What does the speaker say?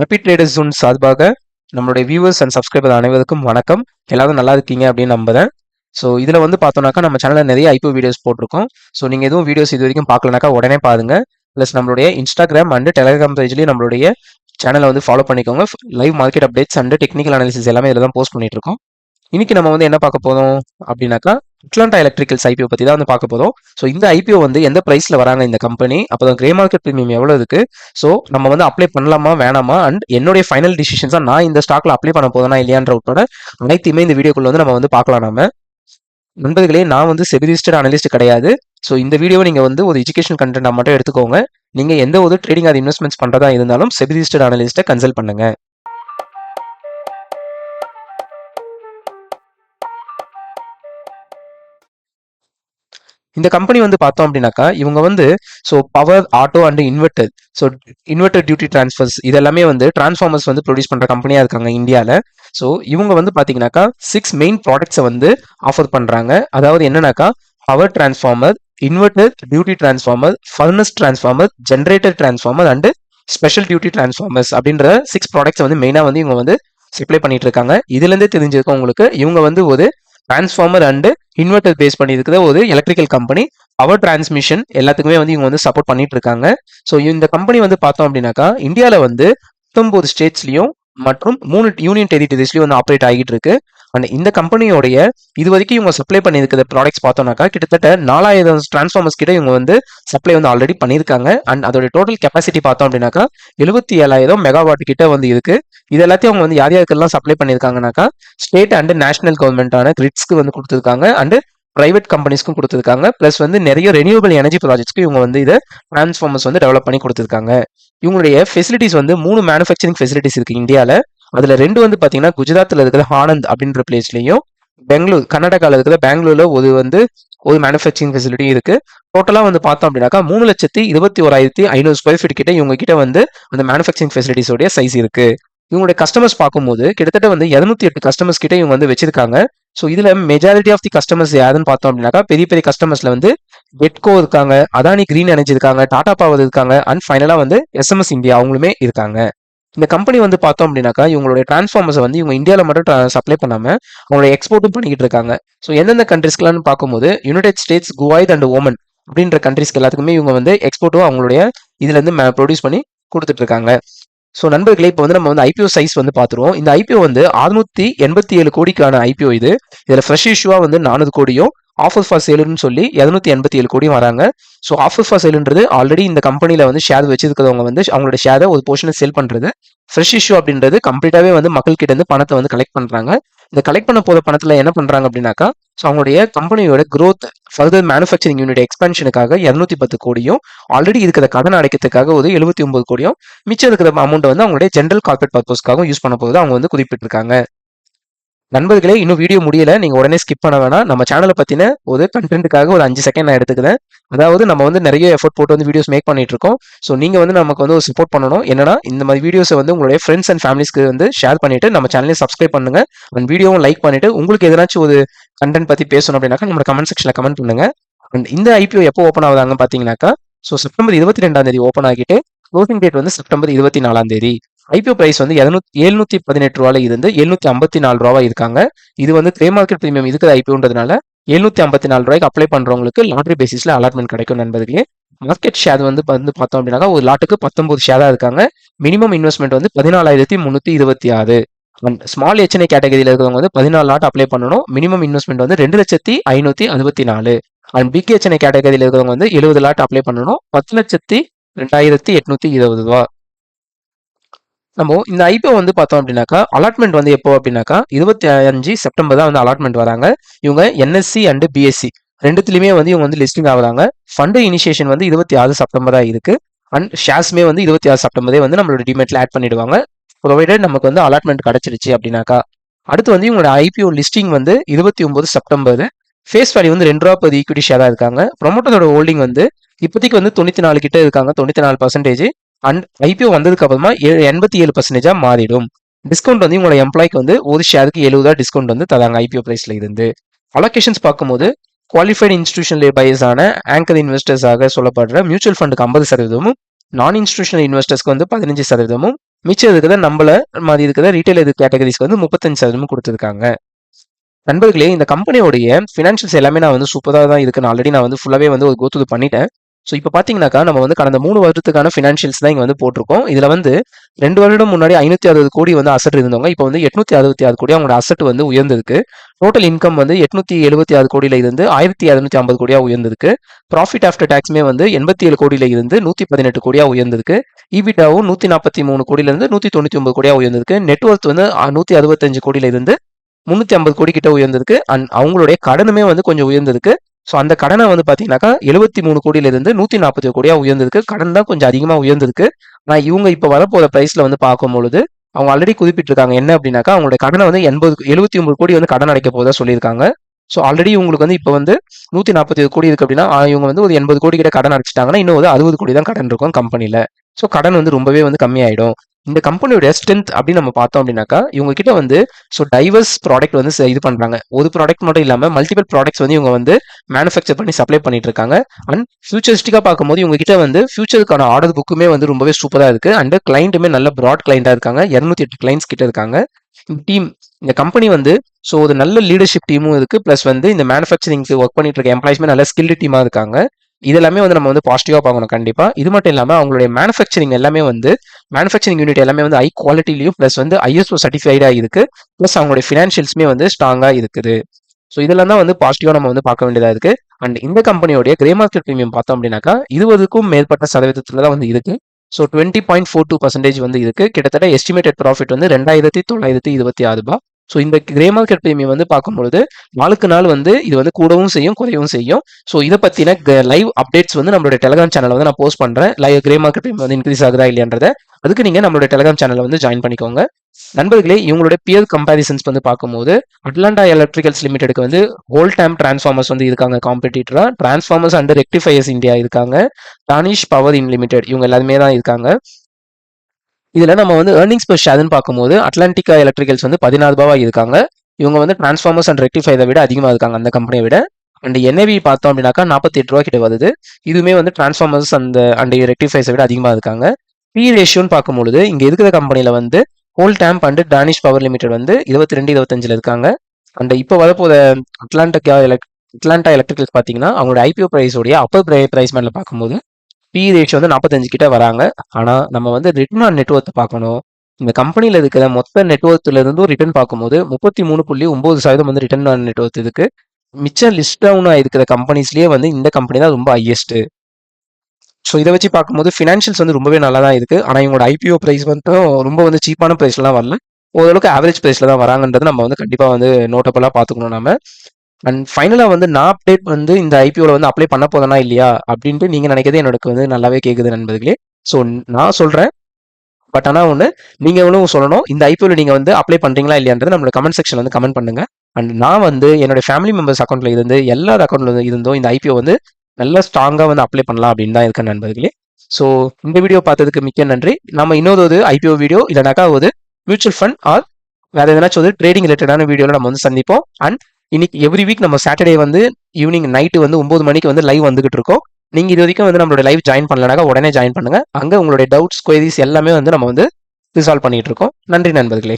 Happy traders சார்பாக நம்மளுடைய viewers and subscriber அனைவருக்கும் வணக்கம். எல்லாரும் நல்லா இருக்கீங்க அப்படின்னு நம்புறேன். ஸோ இதில் வந்து பார்த்தோம்னாக்கா நம்ம சேனலில் நிறைய ஐபோ வீடியோஸ் போட்டிருக்கோம். ஸோ நீங்கள் எதுவும் வீடியோஸ் இது வரைக்கும் பார்க்கலனாக்கா உடனே பாருங்க. ப்ளஸ் நம்மளுடைய இன்ஸ்டாகிராம் அண்ட் டெலிகிராம் பேஜ்லேயும் நம்மளுடைய சேனலை வந்து ஃபாலோ பண்ணிக்கோங்க. Live market updates and technical analysis எல்லாமே இதில் தான் போஸ்ட் பண்ணிட்டு இருக்கோம். இன்னைக்கு நம்ம வந்து என்ன பார்க்க போகிறோம் அப்படின்னாக்கா அட்லாண்டா எலக்ட்ரிக்கல்ஸ் ஐபிஓ பற்றி தான் வந்து பார்க்க போகிறோம் ஸோ இந்த ஐபிஓ வந்து எந்த ப்ரைஸில் வராங்க இந்த கம்பெனி அப்போ கிரே மார்க்கெட் ப்ரீமியம் எவ்வளோ இருக்கு? ஸோ நம்ம வந்து அப்ளை பண்ணலாமா வேணாமா? அண்ட் என்னுடைய ஃபைனல் டிசிஷன்ஸாக நான் இந்த ஸ்டாக்ல அப்ளை பண்ண போதுனா இல்லையான்ற உட்பட அனைத்தையுமே இந்த வீடியோக்குள்ள வந்து நம்ம வந்து பார்க்கலாம் நம்ம நண்பர்களே நான் வந்து செபிரிஸ்டட் அனலிஸ்ட் கிடையாது. ஸோ இந்த வீடியோவை நீங்கள் வந்து ஒரு எஜுகேஷன் கண்டென்ட்டாக மட்டும் எடுத்துக்கோங்க. நீங்கள் எந்த ஒரு ட்ரேடிங் அது இன்வெஸ்ட்மெண்ட்ஸ் பண்ணுறதா இருந்தாலும் செபிரிஸ்டட் அனலிஸ்ட்டை கன்சல்ட் பண்ணுங்க. இந்த கம்பெனி வந்து பார்த்தோம் அப்படின்னாக்கா இவங்க வந்து so power auto and inverter so inverter duty transfers இதெல்லாமே வந்து டிரான்ஸ்ஃபார்மர்ஸ் வந்து ப்ரொடியூஸ் பண்ணுற கம்பெனியாக இருக்காங்க இந்தியாவில் ஸோ இவங்க வந்து பார்த்தீங்கன்னாக்கா சிக்ஸ் மெயின் ப்ராடக்ட்ஸை வந்து ஆஃபர் பண்ணுறாங்க அதாவது என்னன்னாக்கா power transformer inverter duty transformer furnace transformer generator transformer and special duty transformers அப்படின்ற சிக்ஸ் ப்ராடக்ட்ஸ் வந்து மெயினாக வந்து இவங்க வந்து சப்ளை பண்ணிட்டு இருக்காங்க. இதுலேருந்தே தெரிஞ்சிருக்கும் உங்களுக்கு இவங்க வந்து ஒரு டிரான்ஸ்ஃபார்மர் அண்டு இன்வெர்டர் பேஸ் பண்ணி இருக்கிற ஒரு எலக்ட்ரிக்கல் கம்பெனி பவர் டிரான்ஸ்மிஷன் எல்லாத்துக்குமே வந்து இவங்க வந்து சப்போர்ட் பண்ணிட்டு இருக்காங்க ஸோ இந்த கம்பெனி வந்து பார்த்தோம் அப்படின்னாக்கா இந்தியாவில் வந்து பத்தொன்பது ஸ்டேட்ஸ்லையும் மற்றும் மூணு யூனியன் டெரிட்டரிஸ்லையும் வந்து ஆப்ரேட் ஆகிட்டு இருக்கு அண்ட் இந்த கம்பெனியோடைய இது வரைக்கும் இவங்க சப்ளை பண்ணியிருக்கிற ப்ராடக்ட்ஸ் பார்த்தோம்னாக்கா கிட்டத்தட்ட நாலாயிரம் டிரான்ஸ்ஃபார்மர்ஸ் கிட்ட இவங்க வந்து சப்ளை வந்து ஆல்ரெடி பண்ணியிருக்காங்க. அண்ட் அதோட டோட்டல் கெப்பாசிட்டி பார்த்தோம் அப்படின்னாக்கா எழுபத்தி ஏழாயிரம் மெகாவாட் கிட்ட வந்து இருக்கு. இது எல்லாத்தையும் அவங்க வந்து யார் யாருக்கெல்லாம் சப்ளை பண்ணியிருக்காங்கனாக்கா ஸ்டேட் அண்டு நேஷனல் கவர்மெண்ட்டான கிரிட்ஸ்க்கு வந்து கொடுத்துருக்காங்க. அண்டு பிரைவேட் கம்பெனிஸ்க்கும் கொடுத்துருக்காங்க. ப்ளஸ் வந்து நிறைய ரெனியூவபிள் எனர்ஜி ப்ராஜெக்ட்ஸ்க்கு இவங்க வந்து இதை டிரான்ஸ்ஃபார்மர்ஸ் வந்து டெவலப் பண்ணி கொடுத்துருக்காங்க. இவங்களுடைய ஃபெசிலிட்டிஸ் வந்து மூணு மேனுஃபேக்சரிங் ஃபெசிலிட்டிஸ் இருக்கு இந்தியாவில் அதில் ரெண்டு வந்து பார்த்தீங்கன்னா குஜராத்தில் இருக்கிற ஆனந்த் அப்படின்ற பிளேஸ்லையும் பெங்களூர் கர்நாடகாவில் இருக்கிற பெங்களூரில் ஒரு வந்து ஒரு மேனுஃபேக்சரிங் ஃபெசிலிட்டி இருக்கு. டோட்டலா வந்து பார்த்தோம் அப்படின்னாக்கா மூணு லட்சத்தி இருபத்தி ஓராயிரத்தி ஐநூறு ஸ்கொயர் ஃபீட் கிட்ட இவங்க கிட்ட வந்து அந்த மேனுஃபேக்சரிங் ஃபெசிலிட்டிஸோடைய சைஸ் இருக்கு. இவங்களுடைய கஸ்டமர்ஸ் பார்க்கும்போது கிட்டத்தட்ட வந்து இரநூத்தி எட்டு கஸ்டமர்ஸ் கிட்ட இவங்க வந்து வச்சிருக்காங்க. ஸோ இதுல மெஜாரிட்டி ஆஃப் தி கஸ்டமர்ஸ் யாருன்னு பார்த்தோம் அப்படின்னாக்கா பெரிய பெரிய கஸ்டமர்ஸ்ல வந்து வெட்கோ இருக்காங்க அதானி கிரீன் எனர்ஜி இருக்காங்க டாடா பவர் இருக்காங்க அண்ட் ஃபைனலா வந்து எஸ்எம்எஸ் இந்தியா அவங்களுமே இருக்காங்க. இந்த கம்பெனி வந்து பார்த்தோம் அப்படின்னாக்கா இவங்களுடைய டிரான்ஸ்ஃபார்மர்ஸ் வந்து இவங்க இந்தியாவில் மட்டும் சப்ளை பண்ணாமல் அவங்களோட எக்ஸ்போர்ட்டும் பண்ணிக்கிட்டு இருக்காங்க. ஸோ எந்தெந்த கண்ட்ரிஸ்க்கெல்லாம் பார்க்கும்போது United States Kuwait and Oman அப்படின்ற கண்ட்ரிஸ்க்கு எல்லாத்துக்குமே இவங்க வந்து எக்ஸ்போர்ட்டும் அவங்களுடைய இதுலேருந்து ப்ரொடியூஸ் பண்ணி கொடுத்துட்டு இருக்காங்க. ஸோ நண்பர்களே இப்போ வந்து நம்ம வந்து ஐபிஓ சைஸ் வந்து பார்த்துருவோம். இந்த ஐபிஓ வந்து அறுநூத்தி எண்பத்தி ஏழு கோடிக்கான ஐபிஓ இது. இதில் ஃப்ரெஷ் இஷ்யூவாக வந்து நானூறு கோடியும் ஆஃபர் ஃபார் சேலுன்னு சொல்லி இரநூத்தி எண்பத்தி ஏழு கோடியும் வராங்க. ஸோ ஆஃபர் ஃபார் சேலுன்றது ஆல்ரெடி இந்த கம்பெனியில் வந்து ஷேர் வச்சிருக்கிறவங்க வந்து அவங்களோட ஷேரை ஒரு போர்ஷனை சேல் பண்ணுறது ஃப்ரெஷ் இஷ்யூ அப்படின்றது கம்ப்ளீட்டாகவே வந்து மக்கள் கிட்ட இருந்து பணத்தை வந்து கலெக்ட் பண்ணுறாங்க இந்த கலெக்ட் பண்ண போகிற பணத்தில் என்ன பண்ணுறாங்க அப்படின்னாக்கா ஸோ அவங்களுடைய கம்பெனியோட க்ரோத் ஃபர்தர் மேனுஃபேக்சரிங் யூனிட் எக்ஸ்பென்ஷனுக்காக இரநூத்தி பத்து கோடியும் ஆல்ரெடி இருக்கிற கடன் அடைக்கிறதுக்காக ஒரு எழுபத்தி ஒன்பது கோடியும் மிச்சம் இருக்கிற அமௌண்ட் வந்து அவங்களுடைய ஜென்ரல் கார்பரேட் பர்பஸ்க்காகவும் யூஸ் பண்ண போகுது அவங்க வந்து குறிப்பிட்டிருக்காங்க. நண்பர்களே இன்னும் வீடியோ முடியல. நீங்க உடனே ஸ்கிப் பண்ண வேணாம். நம்ம சேனலை பத்தின ஒரு கண்டென்ட்டுக்காக ஒரு அஞ்சு செகண்ட் நான் எடுத்துக்கிறேன். அதாவது நம்ம வந்து நிறைய எஃபோர்ட் போட்டு வந்து வீடியோஸ் மேக் பண்ணிட்டு இருக்கோம். ஸோ நீங்க வந்து நமக்கு வந்து ஒரு சப்போர்ட் பண்ணணும். என்னன்னா இந்த மாதிரி வீடியோஸை வந்து உங்களுடைய ஃப்ரெண்ட்ஸ் அண்ட் ஃபேமிலிஸ்க்கு வந்து ஷேர் பண்ணிட்டு நம்ம சேனலையும் சப்ஸ்கிரைப் பண்ணுங்க. அண்ட் வீடியோவும் லைக் பண்ணிட்டு உங்களுக்கு எதனாச்சும் ஒரு கண்டென்ட் பத்தி பேசணும் அப்படின்னாக்கா நம்ம கமெண்ட் செக்ஷன்ல கமெண்ட் பண்ணுங்க. அண்ட் இந்த ஐபிஓ எப்போ ஓப்பன் ஆகுதாங்க பாத்தீங்கன்னாக்கா ஸோ செப்டம்பர் இருபத்தி ரெண்டாம் தேதி ஓப்பன் ஆகிட்டு க்ளோசிங் டேட் வந்து செப்டம்பர் இருபத்தி நாலாம் தேதி. ஐபிஓ பிரைஸ் வந்து எழுநூத்தி எழுநூத்தி பதினெட்டு ரூபாயில இருந்து எழுநூத்தி ஐம்பத்தி நாலு ரூபா இருக்காங்க. இது வந்து கிரே மார்க்கெட் பிரீமியம் இருக்கிற ஐபிஓன்றதுனால எழுநூத்தி ஐம்பத்தி நாலு ரூபாய்க்கு அப்ளை பண்றவங்களுக்கு லாட்ரி பேசிஸ்ல அலாட்மெண்ட் கிடைக்கும் நண்பர்களே. மார்க்கெட் ஷேர் வந்து வந்து பார்த்தோம் அப்படின்னா ஒரு லாட்டுக்கு பத்தொன்பது ஷேரா இருக்காங்க. மினிமம் இன்வெஸ்ட்மெண்ட் வந்து பதினாலாயிரத்தி முன்னூத்தி இருபத்தி ஆறு. ஸ்மால் எச்என்ஐ கேட்டகரியில் இருக்கிறவங்க வந்து பதினாலு லாட் அப்ளை பண்ணணும். மினிமம் இன்வெஸ்ட்மெண்ட் வந்து ரெண்டு லட்சத்தி ஐநூத்தி அறுபத்தி நாலு. அண்ட் பிக் எச்என்ஐ கேட்டகரியில் இருக்கிறவங்க வந்து எழுபது லாட் அப்ளை பண்ணணும். பத்து லட்சத்தி ரெண்டாயிரத்தி எட்நூத்தி இருபது ரூபா. நம்ம இந்த ஐபிஓ வந்து பார்த்தோம் அப்படின்னாக்கா அலாட்மெண்ட் வந்து எப்போ அப்படின்னாக்கா இருபத்தி அஞ்சு செப்டம்பர் தான் வந்து அலாட்மெண்ட் வராங்க. இவங்க என்எஸ்சி அண்ட் பிஎஸ்சி ரெண்டுத்துலையுமே வந்து இவங்க வந்து லிஸ்டிங் ஆகுறாங்க. ஃபண்டு இனிஷியேஷன் வந்து இருபத்தி ஆறு செப்டம்பராக இருக்கு. அண்ட் ஷேர்ஸ்மே வந்து இருபத்தி ஆறு செப்டம்பரே வந்து நம்மளோட டிமெட்ல ஆட் பண்ணிடுவாங்க. ப்ரொவைடட் நமக்கு வந்து அலாட்மெண்ட் கிடைச்சிருச்சு அப்படின்னாக்கா. அடுத்து வந்து இவங்களோட ஐபிஓ லிஸ்டிங் வந்து இருபத்தி ஒன்பது செப்டம்பர். ஃபேஸ் வேல்யூ வந்து ரெண்டு ரூபா பது ஈக்விட்டி ஷேராக இருக்காங்க. ப்ரொமோட்டரோட ஹோல்டிங் வந்து இப்போதைக்கு வந்து தொண்ணூற்றி நாலு கிட்ட இருக்காங்க. தொண்ணூற்றி நாலு பர்சன்டேஜ் அண்ட் ஐபிஓ வந்ததுக்கு அப்புறமா எண்பத்தி ஏழு பர்சன்டேஜாக மாறிடும். டிஸ்கவுண்ட் வந்து உங்களோட எம்ப்ளாய்க்கு வந்து ஒரு ஷேருக்கு எழுபதா டிஸ்கவுண்ட் வந்து தராங்க ஐபிஓ பிரைஸ்ல இருந்து. அலோகேஷன்ஸ் பார்க்கும்போது குவாலிஃபைடு இன்ஸ்டியூஷனல் பைஸான ஆங்கர் இன்வெஸ்டர்ஸாக சொல்லப்படுற மியூச்சுவல் ஃபண்டுக்கு ஐம்பது சதவீதமும் நான் இன்ஸ்டியூஷனல் இன்வெஸ்டர்ஸ்க்கு வந்து பதினஞ்சு சதவீதமும் மிச்சம் இருக்கிறத நம்மள மாதிரி இருக்கிற ரீட்டைல் இது கேட்டகரிஸ்க்கு வந்து முப்பத்தஞ்சு சதவீதம் கொடுத்துருக்காங்க. நண்பர்களே இந்த கம்பெனியோடைய ஃபினான்ஷியல்ஸ் எல்லாமே நான் வந்து சூப்பராக தான் இருக்குன்னு ஆல்ரெடி நான் வந்து ஃபுல்லாகவே வந்து ஒரு கோத்துது பண்ணிட்டேன். ஸோ இப்போ பார்த்தீங்கன்னாக்கா நம்ம வந்து கடந்த மூணு வருடத்துக்கான ஃபினான்ஷியல்ஸ் தான் இங்கே வந்து போட்டிருக்கோம். இதில் வந்து ரெண்டு வருடம் முன்னாடி ஐநூற்றி அறுபது கோடி வந்து அசட் இருந்தவங்க இப்போ வந்து எட்நூற்றி அறுபத்தி ஆறு கோடி அவங்களோட அசட் வந்து உயர்ந்திருக்கு. டோட்டல் இன்கம் வந்து எட்நூத்தி எழுபத்தி ஆறு கோடியில் இருந்து ஆயிரத்தி இரநூத்தி ஐம்பது கோடியாக உயர்ந்திருக்கு. ப்ராஃபிட் ஆஃப்டர் டேக்ஸுமே வந்து எண்பத்தி ஏழு கோடியில இருந்து நூற்றி பதினெட்டு கோடியாக உயர்ந்திருக்கு. இபிடாவும் நூற்றி நாற்பத்தி மூணு கோடியிலேருந்து நூற்றி தொண்ணூற்றி ஒன்பது கோடியாக உயர்ந்திருக்கு. நெட்ஒர்த் வந்து நூற்றி அறுபத்தஞ்சு கோடியில இருந்து முந்நூற்றி ஐம்பது கோடி கிட்ட உயர்ந்திருக்கு. அண்ட் அவங்களுடைய கடனுமே வந்து கொஞ்சம் உயர்ந்திருக்கு. ஸோ அந்த கடனை வந்து பார்த்தீங்கன்னாக்கா எழுபத்தி மூணு கோடியிலிருந்து நூற்றி நாற்பத்தி கோடியாக உயர்ந்திருக்கு. கடன் தான் கொஞ்சம் அதிகமாக உயர்ந்திருக்கு. ஆனால் இவங்க இப்போ வரப்போகிற ப்ரைஸில் வந்து பார்க்கும்பொழுது அவங்க ஆல்ரெடி குறிப்பிட்டிருக்காங்க என்ன அப்படின்னாக்கா அவங்களோட கடனை வந்து எண்பது எழுபத்தி ஒன்பது கோடி வந்து கடன் அடைக்க போதா சொல்லியிருக்காங்க. ஸோ ஆல்ரெடி உங்களுக்கு வந்து இப்போ வந்து நூற்றி நாற்பத்தி கோடி இருக்குது அப்படின்னா இவங்க வந்து ஒரு எண்பது கோடி கிட்ட கடன் அடைச்சிட்டாங்கன்னா இன்னும் ஒரு அறுபது கோடி தான் கடன் இருக்கும் கம்பெனியில் ஸோ கடன் வந்து ரொம்பவே வந்து கம்மியாயிடும். இந்த கம்பெனியோட ஸ்ட்ரென்த் அப்படின்னு நம்ம பார்த்தோம் அப்படின்னாக்கா இவங்க கிட்ட வந்து ஸோ டைவர்ஸ் ப்ராடக்ட் வந்து ச- இது பண்றாங்க. ஒரு ப்ராடக்ட் மட்டும் இல்லாமல் மல்டிபிள் ப்ராடக்ட்ஸ் வந்து இவங்க வந்து மேனுஃபேக்சர் பண்ணி சப்ளை பண்ணிட்டு இருக்காங்க. அண்ட் ஃபியூச்சரிஸ்டிக்காக பார்க்கும்போது இவங்க கிட்ட வந்து ஃபியூச்சருக்கான ஆர்டர் புக்குமே வந்து ரொம்பவே சூப்பராக இருக்கு. அண்ட் கிளைண்ட்டுமே நல்ல ப்ராட் கிளைண்டா இருக்காங்க. இரநூத்தி எட்டு கிளைண்ட்ஸ் கிட்ட இருக்காங்க. இந்த டீம் இந்த கம்பெனி வந்து ஸோ ஒரு நல்ல லீடர்ஷிப் டீமும் இருக்கு. ப்ளஸ் வந்து இந்த மேனுஃபேக்சரிங்க்கு ஒர்க் பண்ணிட்டு இருக்க எம்ப்ளாயிஸ்மே நல்ல ஸ்கில்டு டீமா இருக்காங்க. இதெல்லாமே வந்து நம்ம வந்து பாசிட்டிவாக பார்க்கணும் கண்டிப்பாக இது மட்டும் இல்லாமல் அவங்களுடைய மேனுஃபேக்சரிங் எல்லாமே வந்து மேனுஃபேக்சரிங் யூனிட் எல்லாமே வந்து ஹை குவாலிட்டிலையும் ப்ளஸ் வந்து ஐஎஸ்ஓ சர்டிஃபைடாக இருக்கு. ப்ளஸ் அவங்களுடைய ஃபினான்ஷியல்ஸுமே வந்து ஸ்ட்ராங்காக இருக்குது. ஸோ இதெல்லாம் தான் வந்து பாசிட்டிவாக நம்ம வந்து பார்க்க வேண்டியதாக இருக்கு. அண்ட் இந்த கம்பெனியோடைய கிரே மார்க்கெட் ப்ரீமியம் பார்த்தோம் அப்படின்னாக்கா இருபதுக்கும் மேற்பட்ட சதவீதத்தில் தான் வந்து இருக்கு. So twenty point four two percentage வந்து இருக்கு. கிட்டத்தட்ட எஸ்டிமேட்டட் ப்ராஃபிட் வந்து ரெண்டாயிரத்தி தொள்ளாயிரத்தி இருபத்தி ஆறு ரூபாய். ஸோ இந்த கிரே மார்க்கெட் ப்ரீமியம் வந்து பார்க்கும்பொழுது நாளுக்கு நாள் வந்து இது வந்து கூடவும் செய்யும் குறையவும் செய்யும். ஸோ இதை பற்றின லைவ் அப்டேட்ஸ் வந்து நம்மளுடைய டெலகிராம் சேனலில் வந்து நான் போஸ்ட் பண்ணுறேன் லைவ் கிரே மார்க்கெட் ப்ரீமியம் வந்து இன்க்ரீஸ் ஆகுதா இல்லையன்றதை அதுக்கு நீங்கள் நம்மளுடைய டெலிகிராம் சேனலில் வந்து ஜாயின் பண்ணிக்கோங்க. நண்பர்களே இவங்களுடைய பியர் கம்பேரிசன்ஸ் வந்து பார்க்கும்போது அட்லாண்டா எலக்ட்ரிகல்ஸ் லிமிடெடுக்கு வந்து ஹோல் டைம் டிரான்ஸ்ஃபார்மர்ஸ் வந்து இருக்காங்க காம்படிட்டரா டிரான்ஸ்ஃபார்மர்ஸ் அண்ட் ரெக்டிஃபையர்ஸ் இந்தியா இருக்காங்க. டானிஷ் பவர் இன் லிமிடெட் இவங்க எல்லாருமே தான் இருக்காங்க. இதில் நம்ம வந்து ஏர்னிங்ஸ் per ஷேர்னு பார்க்கும்போது அட்லாண்டிகா எலக்ட்ரிகல்ஸ் வந்து பதினாறு ரூபாவா இருக்காங்க. இவங்க வந்து டிரான்ஸ்ஃபார்மர்ஸ் அண்ட் ரெக்டிஃபைதை விட அதிகமாக இருக்காங்க அந்த கம்பெனியை விட. அண்ட் என்ஏவி பார்த்தோம் அப்படின்னாக்கா நாற்பத்தி எட்டு ரூபா கிட்ட வருது. இதுவுமே வந்து டிரான்ஸ்ஃபார்மர்ஸ் அந்த அண்ட் ரெக்டிஃபைஸை விட அதிகமாக இருக்காங்க. பி ரேஷியோன்னு பார்க்கும்பொழுது இங்கே இருக்கிற கம்பெனியில் வந்து Voltamp and Danish power limited வந்து இருபத்தி ரெண்டு இருபத்தஞ்சில் இருக்காங்க. அண்ட் இப்போ வரப்போத அட்லாண்டிக்கா எலக்ட் அட்லாண்டா எலக்ட்ரிகல்ஸ் பார்த்தீங்கன்னா அவங்களோட ஐபிஓ ப்ரைஸோடைய அப்பர் ப்ரை ப்ரைஸ் மேலே பார்க்கும்போது பி ரேஷியோ வந்து நாற்பத்தஞ்சு கிட்ட வராங்க. ஆனால் நம்ம வந்து ரிட்டர்ன் ஆன் நெட்ஒர்த்தை பார்க்கணும். இந்த கம்பெனியில் இருக்கிற மொத்த நெட்ஒர்க்ல இருந்தும் ரிட்டர்ன் பார்க்கும்போது முப்பத்தி மூணு புள்ளி ஒன்பது சதவீதம் வந்து ரிட்டர்ன் ஆன் நெட்ஒர்க் இருக்கு. மிச்சம் லிஸ்ட் டவுன் இருக்கிற கம்பெனிஸ்லேயே வந்து இந்த கம்பெனி தான் ரொம்ப ஹையஸ்ட்டு ஸோ இதை வச்சு பார்க்கும்போது ஃபினான்ஷியல்ஸ் வந்து ரொம்பவே நல்லா தான் இருக்குது ஆனால் இவங்களோட ஐபிஓ ப்ரைஸ் மட்டும் ரொம்ப வந்து சீப்பான ப்ரைஸ்லாம் வரல. ஓரளவுக்கு ஆவரேஜ் ப்ரைஸில் தான் வராங்கன்றது நம்ம வந்து கண்டிப்பாக வந்து நோட்டபுளாக பார்த்துக்கணும் நம்ம அண்ட் ஃபைனலாக வந்து நான் அப்டேட் வந்து இந்த ஐபிஓவில் வந்து அப்ளை பண்ண போதனா இல்லையா? அப்படின்ட்டு நீங்கள் நினைக்கிறது எனக்கு வந்து நல்லாவே கேட்குது நண்பர்களே. ஸோ நான் சொல்கிறேன் பட் ஆனால் ஒன்று நீங்கள் சொல்லணும். இந்த ஐபிஓவில் நீங்கள் வந்து அப்ளை பண்ணுறீங்களா இல்லையான்றது நம்மளோட கமெண்ட் செக்ஷன் வந்து கமெண்ட் பண்ணுங்க. அண்ட் நான் வந்து என்னோட ஃபேமிலி மெம்பர்ஸ் அக்கௌண்ட்டில் இருந்து எல்லா அக்கௌண்ட்ல இருந்தும் இந்த ஐபிஓ வந்து நல்லா ஸ்ட்ராங்காக வந்து அப்ளை பண்ணலாம் அப்படின்னு தான் இருக்கேன் நண்பர்களே. ஸோ இந்த வீடியோ பார்த்ததுக்கு மிக்க நன்றி. நம்ம இன்னொரு ஒரு ஐபிஓ வீடியோ இல்லைனாக்கா ஒரு மியூச்சுவல் ஃபண்ட் ஆர் வேற எதனாச்சும் ஒரு ட்ரேடிங் ரிலேட்டடான வீடியோவில் நம்ம வந்து சந்திப்போம். அண்ட் இன்னைக்கு எவ்ரி வீக் நம்ம சாட்டர்டே வந்து ஈவினிங் நைட்டு வந்து ஒன்பது மணிக்கு வந்து லைவ் வந்துகிட்டு இருக்கோம். நீங்கள் இது வரைக்கும் வந்து நம்மளோட லைவ் ஜாயின் பண்ணலனாக்கா உடனே ஜாயின் பண்ணுங்கள் அங்கே உங்களுடைய டவுட்ஸ் கொயரிஸ் எல்லாமே வந்து நம்ம வந்து ரிசால்வ் பண்ணிகிட்டு இருக்கோம். நன்றி நண்பர்களே.